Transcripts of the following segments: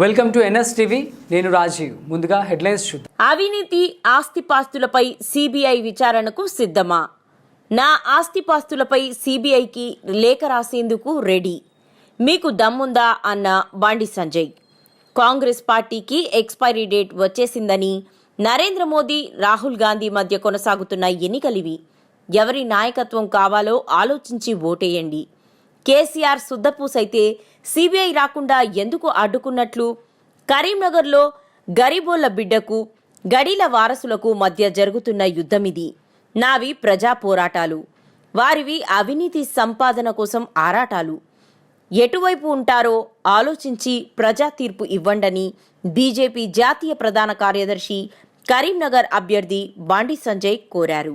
Welcome to NS TV. నేను రాజీవ్. ముందుగా headlines చూద్దాం. అవినీతి ఆస్తిపాస్తులపై సిబిఐ విచారణకు సిద్ధమా? నా ఆస్తిపాస్తులపై సిబిఐకి లేఖ రాసేందుకు రెడీ. మీకు దమ్ముందా అన్న బండి సంజయ్. కాంగ్రెస్ పార్టీకి ఎక్స్పైరీ డేట్ వచ్చేసిందని నరేంద్ర మోదీ రాహుల్ గాంధీ మధ్య కొనసాగుతున్న ఎన్నికలివి. ఎవరి నాయకత్వం కావాలో ఆలోచించి ఓటేయండి. కేసీఆర్ సుద్దపూసైతే సిబిఐ రాకుండా ఎందుకు అడ్డుకున్నట్లు? కరీంనగర్లో గరీబోళ్ళ బిడ్డకు గడీల వారసులకు మధ్య జరుగుతున్న యుద్ధమిది. నావి ప్రజా పోరాటాలు. వారివి అవినీతి సంపాదన కోసం ఆరాటాలు. ఎటువైపు ఉంటారో ఆలోచించి ప్రజా తీర్పు ఇవ్వండని బీజేపీ జాతీయ ప్రధాన కార్యదర్శి కరీంనగర్ అభ్యర్థి బాండి సంజయ్ కోరారు.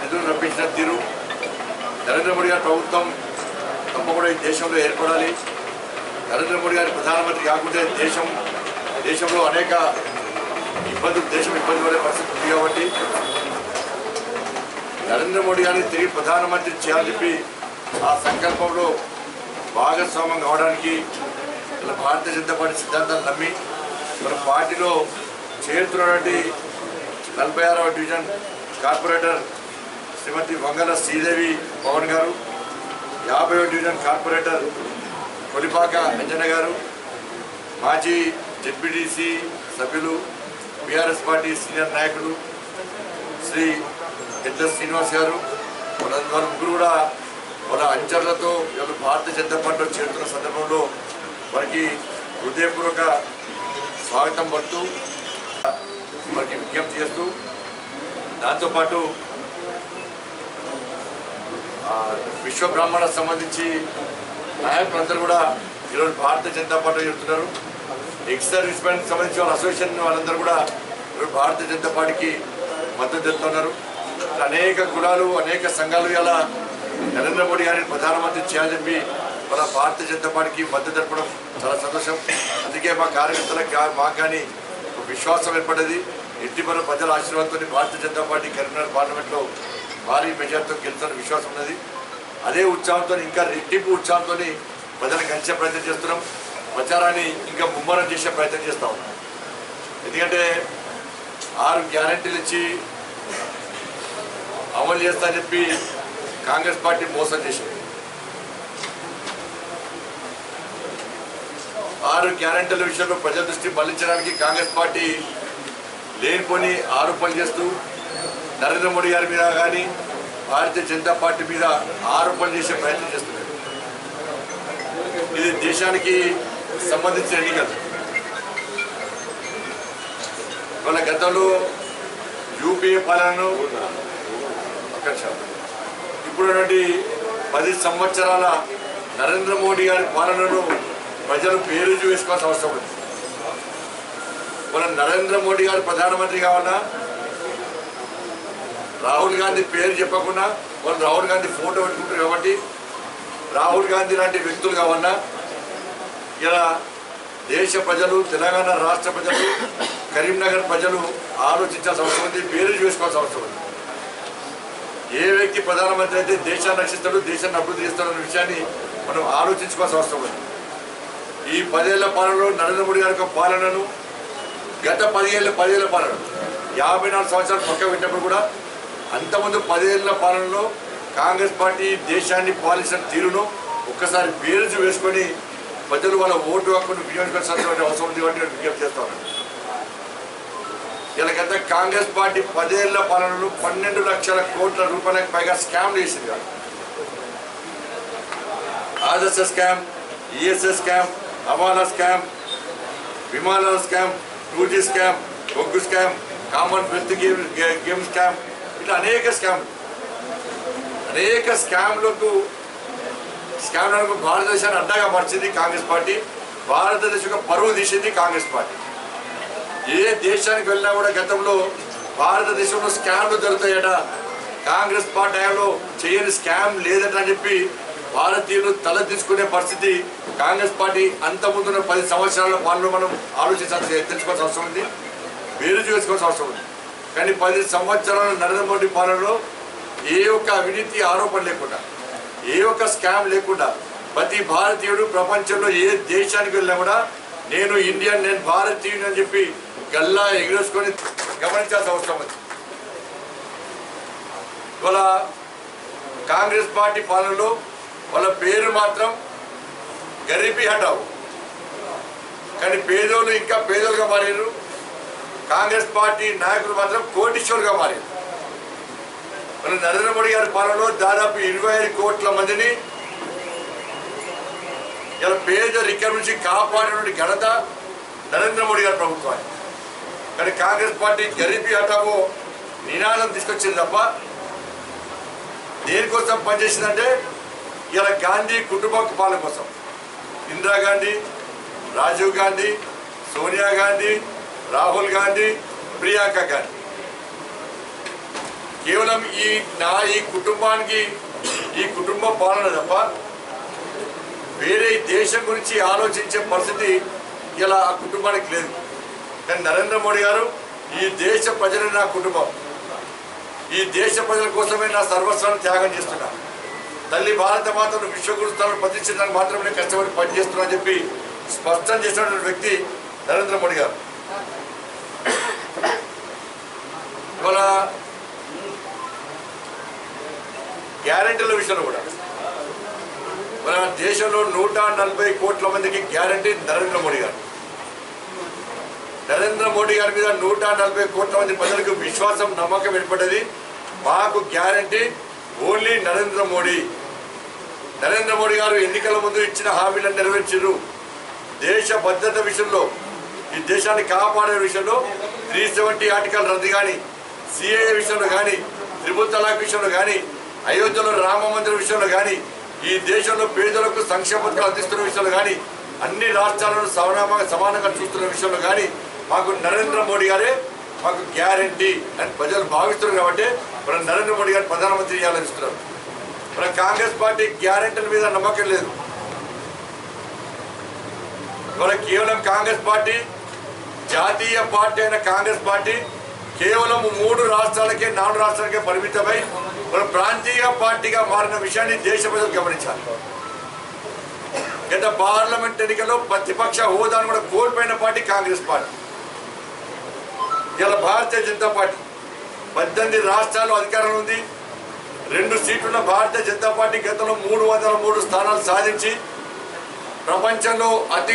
నిధులు రప్పించిన తీరు. నరేంద్ర మోడీ గారి ప్రభుత్వం తప్పకుండా ఈ దేశంలో ఏర్పడాలి. నరేంద్ర మోడీ గారి ప్రధానమంత్రి కాకుంటే దేశం దేశంలో అనేక ఇబ్బందులు దేశం ఇబ్బంది పడే పరిస్థితి ఉంది కాబట్టి నరేంద్ర మోడీ గారిని తిరిగి ప్రధానమంత్రి చేయాలని చెప్పి ఆ సంకల్పంలో భాగస్వామ్యం కావడానికి ఇలా భారతీయ జనతా పార్టీ సిద్ధాంతాలు నమ్మి మన పార్టీలో చేరుతున్నటువంటి నలభై ఆరవ డివిజన్ కార్పొరేటర్ శ్రీమతి వంగల శ్రీదేవి పవన్ గారు యాభై డివిజన్ కార్పొరేటర్ కొలిపాక అంజన గారు మాజీ జెడ్పీటీసీ సభ్యులు బీఆర్ఎస్ పార్టీ సీనియర్ నాయకులు శ్రీ ఎద్ద శ్రీనివాస్ గారు వాళ్ళ ముగ్గురు కూడా వాళ్ళ అంచర్లతో వీళ్ళు భారతీయ జనతా పార్టీలో చేరుతున్న సందర్భంలో వారికి హృదయపూర్వక స్వాగతం పడుతూ వారికి విజ్ఞప్తి చేస్తూ దాంతోపాటు విశ్వ బ్రాహ్మణ సంబంధించి నాయకులందరూ కూడా ఈరోజు భారతీయ జనతా పార్టీ చెప్తున్నారు ఎక్స్ సర్వీస్ మెన్ సంబంధించి వాళ్ళ అసోసియేషన్ వాళ్ళందరూ కూడా ఈరోజు భారతీయ జనతా పార్టీకి మద్దతు తెస్తున్నారు అనేక కులాలు అనేక సంఘాలు ఇలా నరేంద్ర మోడీ గారిని ప్రధానమంత్రి చేయాలని చెప్పి మన భారతీయ జనతా పార్టీకి మద్దతు తెలపడం చాలా సంతోషం. అందుకే మా కార్యకర్తలకు మాకు కానీ ఒక విశ్వాసం ఏర్పడ్డది. ఎట్టి మన ప్రజల ఆశీర్వాదంతో భారతీయ జనతా పార్టీ కరీంనగర్ పార్లమెంట్లో భారీ మెజార్టీతో గెలుస్తున్న విశ్వాసం ఉన్నది. అదే ఉత్సాహంతో ఇంకా రెట్టింపు ఉత్సాహంతో ప్రజలకు కలిసే ప్రయత్నం చేస్తున్నాం. ప్రచారాన్ని ఇంకా ముమ్మరం చేసే ప్రయత్నం చేస్తూ ఉన్నాం. ఎందుకంటే ఆరు గ్యారంటీలు ఇచ్చి అమలు చేస్తా చెప్పి కాంగ్రెస్ పార్టీ మోసం చేసింది. ఆరు గ్యారంటీల విషయంలో ప్రజల దృష్టి మళ్ళించడానికి కాంగ్రెస్ పార్టీ లేనిపోని ఆరోపణలు చేస్తూ నరేంద్ర మోడీ గారి మీద కానీ భారతీయ జనతా పార్టీ మీద ఆరోపణలు చేసే ప్రయత్నం చేస్తున్నారు. ఇది దేశానికి సంబంధించిన ఎన్నికలు. వాళ్ళ గతంలో యూపీఏ పాలనను ఇప్పుడున్నటువంటి పది సంవత్సరాల నరేంద్ర మోడీ గారి పాలనను ప్రజలు పేరు వేసుకోవాల్సిన అవసరం ఉంది. మన నరేంద్ర మోడీ గారు ప్రధానమంత్రి కావాలన్నా రాహుల్ గాంధీ పేరు చెప్పకుండా వాళ్ళు రాహుల్ గాంధీ ఫోటో పెట్టుకుంటారు కాబట్టి రాహుల్ గాంధీ లాంటి వ్యక్తులు కావన్నా ఇలా దేశ ప్రజలు తెలంగాణ రాష్ట్ర ప్రజలు కరీంనగర్ ప్రజలు ఆలోచించాల్సిన అవసరం ఉంది పేరు చేసుకోవాల్సిన అవసరం ఉంది. ఏ వ్యక్తి ప్రధానమంత్రి అయితే దేశాన్ని రక్షిస్తాడు దేశాన్ని అభివృద్ధి చేస్తాడు అనే విషయాన్ని మనం ఆలోచించుకోవాల్సిన అవసరం ఉంది. ఈ పదేళ్ళ పాలనలో నరేంద్ర మోడీ గారి పాలనను గత పదిహేళ్ళ పదేళ్ళ పాలన యాభై నాలుగు సంవత్సరాలు పక్క పెట్టినప్పుడు కూడా అంతకుముందు పదేళ్ళ పాలనలో కాంగ్రెస్ పార్టీ దేశాన్ని పాలించిన తీరును ఒక్కసారి బేరుజు వేసుకొని ప్రజలు వాళ్ళ ఓటు హక్కును వినియోగించాల్సిన అవసరం ఉంది కాబట్టి నేను విజ్ఞప్తి చేస్తాను ఉన్నాను. కాంగ్రెస్ పార్టీ పదేళ్ళ పాలనలో పన్నెండు లక్షల కోట్ల రూపాయలకు పైగా స్కామ్ చేసింది కాదు Adarsh scam ESS scam hawala scam విమానాల స్కామ్ టూ జీ స్కామ్ బొగ్గు scam Commonwealth game game scam ఇట్లా అనేక స్కామ్ అనేక స్కామ్లకు స్కామ్లకు భారతదేశాన్ని అడ్డాగా మార్చింది కాంగ్రెస్ పార్టీ భారతదేశం యొక్క పరువు తీసింది కాంగ్రెస్ పార్టీ. ఏ దేశానికి వెళ్ళినా కూడా గతంలో భారతదేశంలో స్కామ్లు జరుగుతాయట. కాంగ్రెస్ పార్టీ హయాంలో చేయని స్కామ్ లేదట అని చెప్పి భారతీయులు తల తీసుకునే పరిస్థితి కాంగ్రెస్ పార్టీ అంత ముందున్న పది సంవత్సరాల పాలన మనం ఆలోచించాల్సి తెలుసుకోవాల్సిన అవసరం ఉంది. వేరు చేసుకోవాల్సిన అవసరం ఉంది. కానీ పది సంవత్సరాలు నరేంద్ర మోడీ పాలనలో ఏ ఒక్క అవినీతి ఆరోపణ లేకుండా ఏ ఒక్క స్కామ్ లేకుండా ప్రతి భారతీయుడు ప్రపంచంలో ఏ దేశానికి వెళ్ళినా కూడా నేను ఇండియన్ నేను భారతీయుని అని చెప్పి గల్లా ఎగిరేసుకొని గమనించాల్సిన అవసరం ఉంది. ఇవాళ కాంగ్రెస్ పార్టీ పాలనలో వాళ్ళ పేరు మాత్రం గరీబీ హటావు. కానీ పేదోళ్ళు ఇంకా పేదోలుగా మారారు కాంగ్రెస్ పార్టీ నాయకులు మాత్రం కోటీశ్వరుగా మారింది మన నరేంద్ర మోడీ గారి పాలనలో దాదాపు ఇరవై ఐదు కోట్ల మందిని ఇలా పేదరికం నుంచి కాపాడినటువంటి ఘనత నరేంద్ర మోడీ గారి ప్రభుత్వాన్ని కానీ కాంగ్రెస్ పార్టీ గరీబీ హటావో నినాదం తీసుకొచ్చింది తప్ప దేనికోసం పనిచేసిందంటే ఇలా గాంధీ కుటుంబ పాలన కోసం. ఇందిరాగాంధీ రాజీవ్ గాంధీ సోనియా గాంధీ రాహుల్ గాంధీ ప్రియాంక గాంధీ. కేవలం ఈ నా ఈ కుటుంబానికి ఈ కుటుంబ పాలన తప్ప వేరే దేశం గురించి ఆలోచించే పరిస్థితి ఇలా ఆ కుటుంబానికి లేదు. కానీ నరేంద్ర మోడీ గారు ఈ దేశ ప్రజలే నా కుటుంబం. ఈ దేశ ప్రజల కోసమే నా సర్వస్వాన్ని త్యాగం చేస్తున్నా తల్లి భారత మాతను విశ్వగురుస్థానం ప్రతిష్ఠించడానికి మాత్రమే కష్టపడి పనిచేస్తున్నా అని చెప్పి స్పష్టం చేసినటువంటి వ్యక్తి నరేంద్ర మోడీ గారు. ఇవాళ గ్యారెంటీల విషయంలో కూడా. మన దేశంలో నూట నలభై కోట్ల మందికి గ్యారంటీ నరేంద్ర మోడీ గారు. నరేంద్ర మోడీ గారి మీద నూట నలభై కోట్ల మంది ప్రజలకు విశ్వాసం నమ్మకం ఏర్పడ్డది. మాకు గ్యారంటీ ఓన్లీ నరేంద్ర మోడీ. నరేంద్ర మోడీ గారు ఎన్నికల ముందు ఇచ్చిన హామీలను నెరవేర్చారు. దేశ భద్రత విషయంలో ఈ దేశాన్ని కాపాడే విషయంలో త్రీ సెవెంటీ ఆర్టికల్ రద్దు కానీ సిఏ విషయంలో కానీ త్రిపుల్ తలాక్ విషయంలో కానీ అయోధ్యలో రామ మందిరం విషయంలో కానీ ఈ దేశంలో పేదలకు సంక్షేమ పథకాలు అందిస్తున్న విషయంలో కానీ అన్ని రాష్ట్రాలను సమానంగా సమానంగా చూస్తున్న విషయంలో కానీ మాకు నరేంద్ర మోడీ గారే మాకు గ్యారంటీ అని ప్రజలు భావిస్తున్నారు కాబట్టి మన నరేంద్ర మోడీ గారు ప్రధానమంత్రి చేయాలని ఇస్తున్నారు మన కాంగ్రెస్ పార్టీ గ్యారెంటీల మీద నమ్మకం లేదు. మన కేవలం కాంగ్రెస్ పార్టీ జాతీయ పార్టీ అయిన కాంగ్రెస్ పార్టీ కేవలం మూడు రాష్ట్రాలకే నాలుగు రాష్ట్రాలకే పరిమితమై మన ప్రాంతీయ పార్టీగా మారిన విషయాన్ని దేశ ప్రజలు గమనించాలి. గత పార్లమెంట్ ఎన్నికల్లో ప్రతిపక్ష హోదాను కూడా కోల్పోయిన పార్టీ కాంగ్రెస్ పార్టీ. ఇలా భారతీయ జనతా పార్టీ. పద్దెనిమిది రాష్ట్రాల్లో అధికారం ఉంది. రెండు సీట్లున్న భారతీయ జనతా పార్టీ గతంలో మూడు వందల మూడు స్థానాలు సాధించి ప్రపంచంలో అతి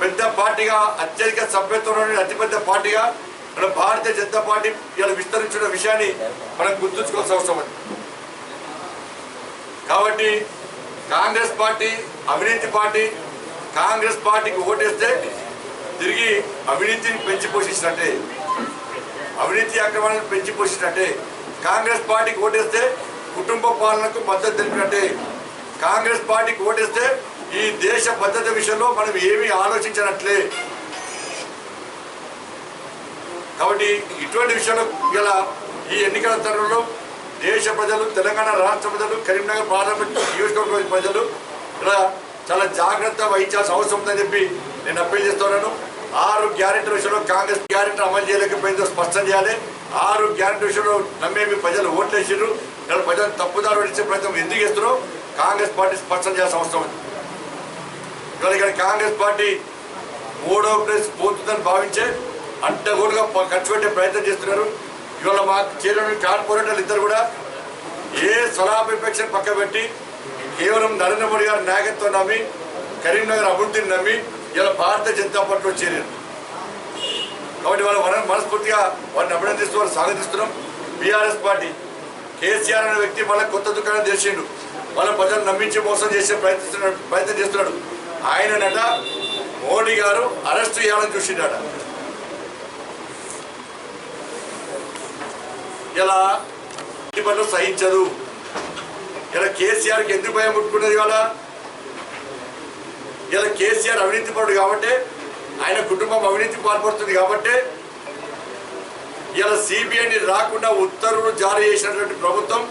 పెద్ద పార్టీగా అత్యధిక సభ్యత్వంలోని అతిపెద్ద పార్టీగా మన భారతీయ జనతా పార్టీ ఇలా విస్తరించిన విషయాన్ని మనం గుర్తుంచుకోవాల్సిన అవసరం ఉంది. కాబట్టి కాంగ్రెస్ పార్టీ అవినీతి పార్టీ కాంగ్రెస్ పార్టీకి ఓటేస్తే తిరిగి అవినీతిని పెంచి పోషించినట్టే అవినీతి అక్రమాలను పెంచి పోషించినట్టే కాంగ్రెస్ పార్టీకి ఓటేస్తే కుటుంబ పాలనకు మద్దతు తెలిపినట్టే కాంగ్రెస్ పార్టీకి ఓటేస్తే ఈ దేశ భద్రత విషయంలో మనం ఏమీ ఆలోచించినట్లే కాబట్టి ఇటువంటి విషయంలో ఇలా ఈ ఎన్నికల తరుణంలో దేశ ప్రజలు తెలంగాణ రాష్ట్ర ప్రజలు కరీంనగర్ పార్లమెంట్ నియోజకవర్గ ప్రజలు ఇలా చాలా జాగ్రత్త వహించాల్సిన అవసరం ఉందని చెప్పి నేను అప్పీల్ చేస్తున్నాను ఆరు గ్యారెంటీ విషయంలో కాంగ్రెస్ గ్యారెంటీ అమలు చేయలేకపోయిందో స్పష్టం చేయాలి. ఆరు గ్యారెంటీ విషయంలో నమ్మేమి ప్రజలు ఓట్లేసారు ఇక్కడ ప్రజలు తప్పుదారు పెట్టే ప్రయత్నం ఎందుకు చేస్తున్నారో కాంగ్రెస్ పార్టీ స్పష్టం చేయాల్సిన అవసరం ఉంది. ఇవాళ ఇక్కడ కాంగ్రెస్ పార్టీ మూడో ప్లేస్ పోతుందని భావించే అడ్డగోలుగా కూడా ఖర్చు పెట్టే ప్రయత్నం చేస్తున్నారు. ఇవాళ మా చేరిన కార్పొరేటర్లు ఇద్దరు కూడా ఏ స్వలాభిపేక్షను పక్క పెట్టి కేవలం నరేంద్ర మోడీ గారి నాయకత్వం నమ్మి కరీంనగర్ అభివృద్ధిని నమ్మి ఇలా భారతీయ జనతా పార్టీలో చేరారు. కాబట్టి వాళ్ళ మన మనస్ఫూర్తిగా వారిని అభినందిస్తూ వారిని స్వాగతిస్తున్నాం. బీఆర్ఎస్ పార్టీ కేసీఆర్ అనే వ్యక్తి మళ్ళీ కొత్త దుకాణం చేసిండు. వాళ్ళ ప్రజలు నమ్మించి మోసం చేసే ప్రయత్నిస్తున్నాడు ప్రయత్నం చేస్తున్నాడు. ఆయననట మోడీ గారు అరెస్ట్ చేయాలని చూసిండట. ఇలా పనులు సహించదు. ఇలా కేసీఆర్కి ఎందుకు భయం పుట్టుకున్నది ఇవాళ? ఇలా కేసీఆర్ అవినీతి పడు కాబట్టి ఆయన కుటుంబం అవినీతి పాల్పడుతుంది కాబట్టి ఇలా సిబిఐని రాకుండా ఉత్తర్వులు జారీ చేసినటువంటి ప్రభుత్వం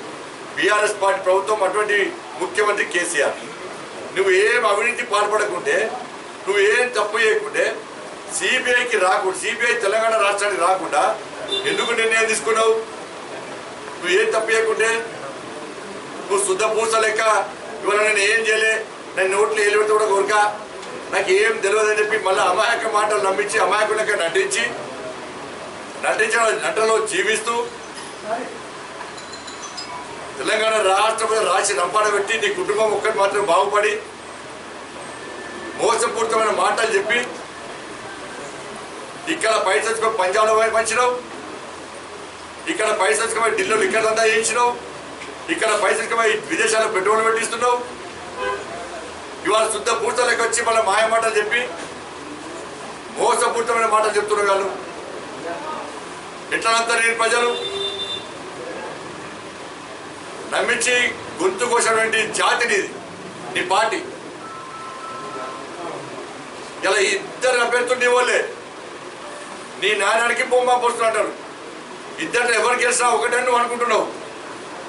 బీఆర్ఎస్ పార్టీ ప్రభుత్వం అటువంటి ముఖ్యమంత్రి కేసీఆర్. నువ్వు ఏం అవినీతి పాల్పడకుంటే నువ్వు ఏం తప్పు చేయకుంటే సిబిఐకి రాకుండా సిబిఐ తెలంగాణ రాష్ట్రానికి రాకుండా ఎందుకు నిర్ణయం తీసుకున్నావు? నువ్వు ఏం తప్పు చేయకుంటే నువ్వు శుద్ధ పూస లెక్క ఇవాళ నేను ఏం చేయలే నేను నోట్లు ఏలిపెడితే కూడా కోరిక నాకు ఏం తెలియదని చెప్పి మళ్ళీ అమాయక మాటలు నమ్మించి అమాయకులకి నటించి నటించిన నటనలో జీవిస్తూ తెలంగాణ రాష్ట్రం రాసి రంపాడబెట్టి నీ కుటుంబం ఒక్కటి మాత్రం బాగుపడి మోసపూరితమైన మాటలు చెప్పి ఇక్కడ పైసలు పంజాబ్లో పంచినావు. ఇక్కడ పైసలు ఢిల్లీలో ఇక్కడ అంతా చేయించినావు. ఇక్కడ పైసలు విదేశాలకు విదేశాల్లో పెట్రోల్ పెట్టిస్తున్నావు. ఇవాళ శుద్ధ పూర్తలకు వచ్చి మళ్ళీ మాయ మాటలు చెప్పి మోసపూరితమైన మాటలు చెప్తున్నారు వాళ్ళు. ఎట్లా నేను ప్రజలు? నమ్మించి గొంతు కోసినటువంటి జాతిని నీ పార్టీ. ఇలా ఇద్దరు అభ్యర్థులు నీ వాళ్ళే నీ నాయనానికి బొమ్మ పోస్తున్నట్టారు ఇద్దరు ఎవరు గెలిచినా ఒకటే నువ్వు అనుకుంటున్నావు.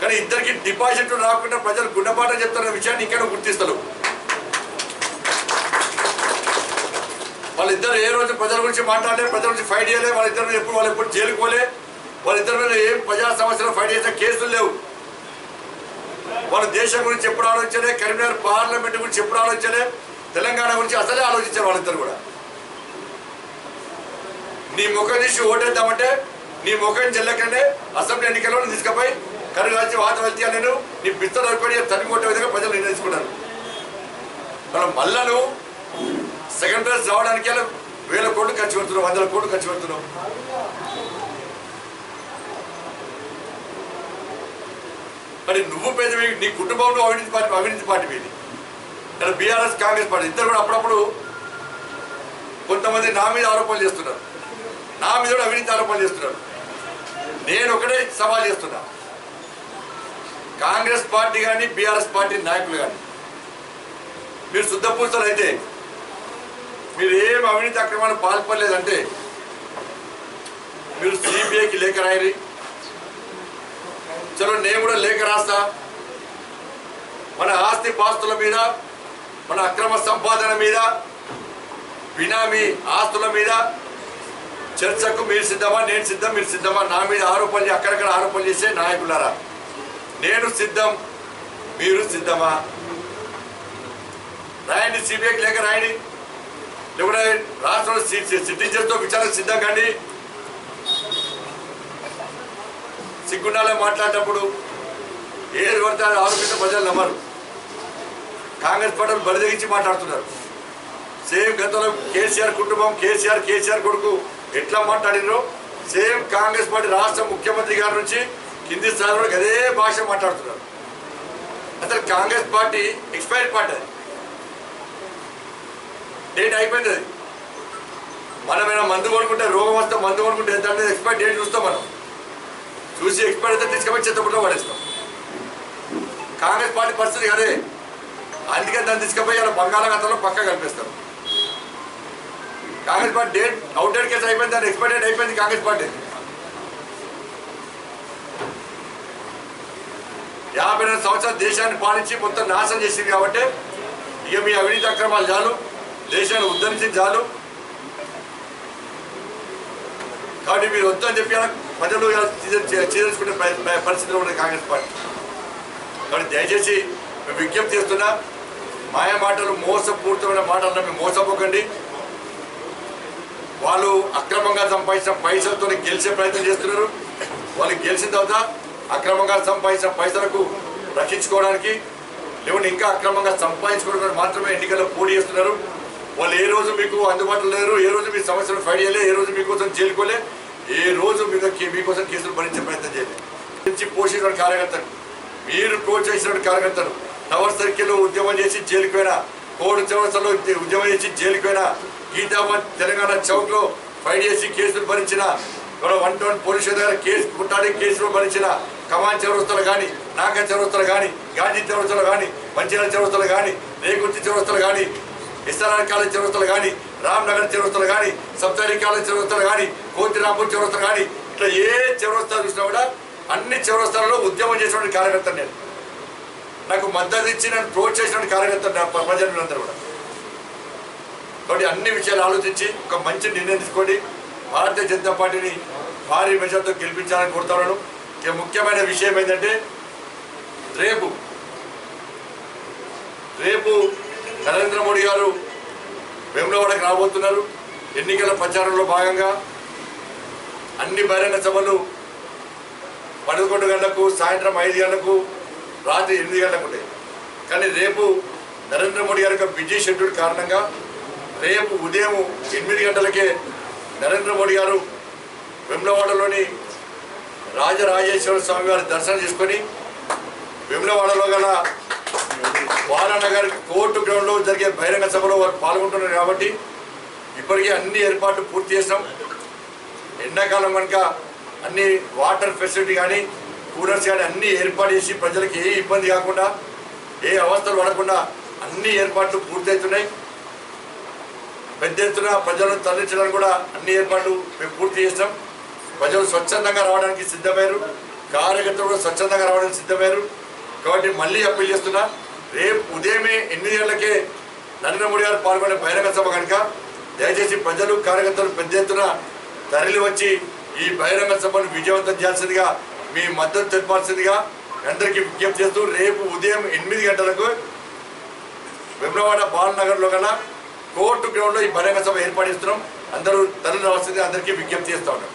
కానీ ఇద్దరికి డిపాజిట్లు రాకుండా ప్రజలు గుండెపాట చెప్తున్న విషయాన్ని ఇంకా గుర్తిస్తారు వాళ్ళిద్దరు ఏ రోజు ప్రజల గురించి మాట్లాడలే ప్రజల గురించి ఫైట్ చేయలే వాళ్ళిద్దరు ఎప్పుడు వాళ్ళు ఎప్పుడు జైలుకోలే వాళ్ళిద్దరు వాళ్ళిద్దరి మీద ఏం ప్రజా సమస్యలు ఫైట్ చేసే కేసులు లేవు. వాళ్ళ దేశం గురించి ఎప్పుడు ఆలోచించలే కరీంనగర్ పార్లమెంట్ గురించి ఎప్పుడు ఆలోచించలే తెలంగాణ గురించి అసలే ఆలోచించారు వాళ్ళిద్దరు కూడా. నీ ముఖం తీసి ఓటేద్దామంటే నీ ముఖం చెల్లకనే అసెంబ్లీ ఎన్నికల్లో తీసుకుపోయి కరుగాల్చి వాత వెళ్తే నేను? నీ బిత్తలు అయిపోయి తరిగి విధంగా ప్రజలు నిర్ణయించుకున్నాను మనం మళ్ళా నువ్వు సెకండ్ ప్లేస్ రావడానికి వేల కోట్లు ఖర్చు పెడుతున్నావు వందల కోట్లు ఖర్చు పెడుతున్నావు మరి నువ్వు పేద నీ కుటుంబంలో అవినీతి పార్టీ అవినీతి పార్టీ మీది. ఇక్కడ బీఆర్ఎస్ కాంగ్రెస్ పార్టీ ఇద్దరు కూడా అప్పుడప్పుడు కొంతమంది నా మీద ఆరోపణలు చేస్తున్నారు. నా మీద కూడా అవినీతి ఆరోపణలు చేస్తున్నారు. నేను ఒకటే సవాల్ చేస్తున్నా. కాంగ్రెస్ పార్టీ కానీ బీఆర్ఎస్ పార్టీ నాయకులు కానీ మీరు శుద్ధ పూసలు అయితే మీరు ఏం అవినీతి అక్రమాన్ని పాల్పడలేదంటే మీరు సిబిఐకి లేఖ రాయరి. చలో నేను కూడా లేఖ రాస్తా. మన ఆస్తి పాస్తుల మీద మన అక్రమ సంపాదన మీద బినామీ ఆస్తుల మీద చర్చకు మీరు సిద్ధమా నేను సిద్ధం మీరు సిద్ధమా? నా మీద ఆరోపణలు అక్కడక్కడ ఆరోపణలు చేసే నాయకులారా నేను సిద్ధం మీరు సిద్ధమా? రాయండి సిబిఐకి లేక రాయండి. లేకుంటే రాష్ట్రంలో సిటిజన్తో విచారణ సిద్ధం కండి సిగ్గుండాలే మాట్లాడేటప్పుడు ఏది పడితే ఆరోపిస్తే ప్రజలు నమ్మరు. కాంగ్రెస్ పార్టీలు బరిదగించి మాట్లాడుతున్నారు. సేమ్ గతంలో కేసీఆర్ కుటుంబం కేసీఆర్ కేసీఆర్ కొడుకు ఎట్లా మాట్లాడినరో సేమ్ కాంగ్రెస్ పార్టీ రాష్ట్ర ముఖ్యమంత్రి గారి నుంచి కింది స్థాయిలో అదే భాష మాట్లాడుతున్నారు. అసలు కాంగ్రెస్ పార్టీ ఎక్స్పైర్ పార్టీ అది. డేట్ అయిపోయింది అది. మనమైనా మందు కొనుక్కుంటే రోగం వస్తే మందు కొనుక్కుంటే ఎంత అనేది ఎక్స్పైర్ డేట్ చూస్తాం మనం. చూసి ఎక్స్పైర్ అయితే తీసుకుపోయి చెత్తపుట్లో పడేస్తాం. కాంగ్రెస్ పార్టీ పరిస్థితి అదే. అందుకే దాన్ని తీసుకుపోయి అలా బంగాళాఖాతంలో పక్క కనిపిస్తారు Congress party date out date case అయిపోయింది దాని ఎక్స్పైర్ డేట్ అయిపోయింది కాంగ్రెస్ పార్టీ. యాభై రెండు సంవత్సరాలు దేశాన్ని పాలించి మొత్తం నాశనం చేసింది కాబట్టి ఇక మీ అవినీతి అక్రమాలు చాలు దేశాన్ని ఉద్ధరించింది చాలు. కాబట్టి మీరు వద్దని చెప్పి ప్రజలు ఇలా చీద- పరిస్థితిలో ఉన్నది కాంగ్రెస్ పార్టీ. కాబట్టి దయచేసి మేము విజ్ఞప్తి చేస్తున్నా మాయ మాటలు మోసపూరితమైన మాటలను మేము మోసపోకండి. వాళ్ళు అక్రమంగా సంపాదించిన పైసలతో గెలిచే ప్రయత్నం చేస్తున్నారు. వాళ్ళు గెలిచిన తర్వాత అక్రమంగా సంపాదించిన పైసలకు రక్షించుకోవడానికి లేకుంటే ఇంకా అక్రమంగా సంపాదించుకోవడానికి మాత్రమే ఎన్నికల్లో పోటీ చేస్తున్నారు. వాళ్ళు ఏ రోజు మీకు అందుబాటులో లేరు ఏ రోజు మీ సమస్యలు ఫైట్ చేయలే ఏ రోజు మీకోసం చేరుకోలే ఏ రోజు మీకు మీకోసం కేసులు భరించే ప్రయత్నం చేయలేదు నుంచి పోషించిన కార్యకర్తలు మీరు ప్రోత్సహించిన కార్యకర్తలు టవర్ సర్కిల్లో ఉద్యమం చేసి జైలుకు పోయినా కోడు ఉద్యమం చేసి జైలుకు పోయినా గీతామన్ తెలంగాణ చౌక్లో ఫైట్ చేసి కేసులు భరించిన వన్ టౌన్ పోలీస్ దగ్గర కేసు పుట్టాడి కేసులు భరించిన కమాన్ చౌరస్తలు కానీ నాగ చౌరస్తలు కానీ గాంధీ చౌరస్తలు కానీ మంచిర్యాల చౌరస్తలు కానీ రేగుర్తి చౌరస్తలు కానీ ఇస్లాం కాలేజ్ చౌరస్తలు కానీ రామ్ నగర్ చౌరస్తలు కానీ సప్తారి కాలేజ్ చౌరస్తలు కానీ కోతి రాంపూర్ చౌరస్తలు కానీ ఇట్లా ఏ చౌరస్తాలు చూసినా కూడా అన్ని చౌరస్తాలలో ఉద్యమం చేసినటువంటి కార్యకర్త నేను. నాకు మద్దతు ఇచ్చి నన్ను ప్రోత్సహించిన కార్యకర్త నా ప్రజలందరూ కూడా. కాబట్టి అన్ని విషయాలు ఆలోచించి ఒక మంచి నిర్ణయం తీసుకోండి. భారతీయ జనతా పార్టీని భారీ మెజార్టీతో గెలిపించాలని కోరుతున్నాను ఇక ముఖ్యమైన విషయం ఏంటంటే రేపు రేపు నరేంద్ర మోడీ గారు వెమ్లవాడకి రాబోతున్నారు. ఎన్నికల ప్రచారంలో భాగంగా అన్ని బహిరంగ సభలు పదకొండు గంటలకు సాయంత్రం ఐదు గంటలకు రాత్రి ఎనిమిది గంటలకు ఉంటాయి. కానీ రేపు నరేంద్ర మోడీ గారి యొక్క బిజీ షెడ్యూల్ కారణంగా రేపు ఉదయం ఎనిమిది గంటలకే నరేంద్ర మోడీ గారు వెమ్లవాడలోని రాజరాజేశ్వర స్వామి వారి దర్శనం చేసుకొని వెమ్లవాడలో గల బాలానగర్ కోర్టు గ్రౌండ్లో జరిగే బహిరంగ సభలో వారు పాల్గొంటున్నారు కాబట్టి ఇప్పటికే అన్ని ఏర్పాట్లు పూర్తి చేస్తాం ఎండాకాలం కనుక అన్ని వాటర్ ఫెసిలిటీ కానీ కూలర్స్ కానీ అన్ని ఏర్పాటు చేసి ప్రజలకు ఏ ఇబ్బంది కాకుండా ఏ అవస్థలు పడకుండా అన్ని ఏర్పాట్లు పూర్తవుతున్నాయి. పెద్ద ఎత్తున ప్రజలను తరలించడానికి కూడా అన్ని ఏర్పాట్లు మేము పూర్తి చేస్తాం ప్రజలు స్వచ్ఛందంగా రావడానికి సిద్ధమయ్యారు. కార్యకర్తలు కూడా స్వచ్ఛందంగా రావడానికి సిద్ధమయ్యారు. కాబట్టి మళ్ళీ అప్పీల్ చేస్తున్నా రేపు ఉదయమే ఎనిమిది గంటలకే నరేంద్ర మోడీ గారు పాల్గొనే బహిరంగ సభ కనుక దయచేసి ప్రజలు కార్యకర్తలు పెద్ద ఎత్తున తరలి వచ్చి ఈ బహిరంగ సభను విజయవంతం చేయాల్సిందిగా మీ మద్దతు తెలపాల్సిందిగా అందరికీ విజ్ఞప్తి చేస్తూ రేపు ఉదయం ఎనిమిది గంటలకు విమ్రవాడ బాలనగర్లో గల కోర్టు గ్రౌండ్లో ఈ బహిరంగ సభ ఏర్పాటు చేస్తున్నాం. అందరూ తల్లి రావాల్సింది అందరికీ విజ్ఞప్తి చేస్తా ఉన్నాం.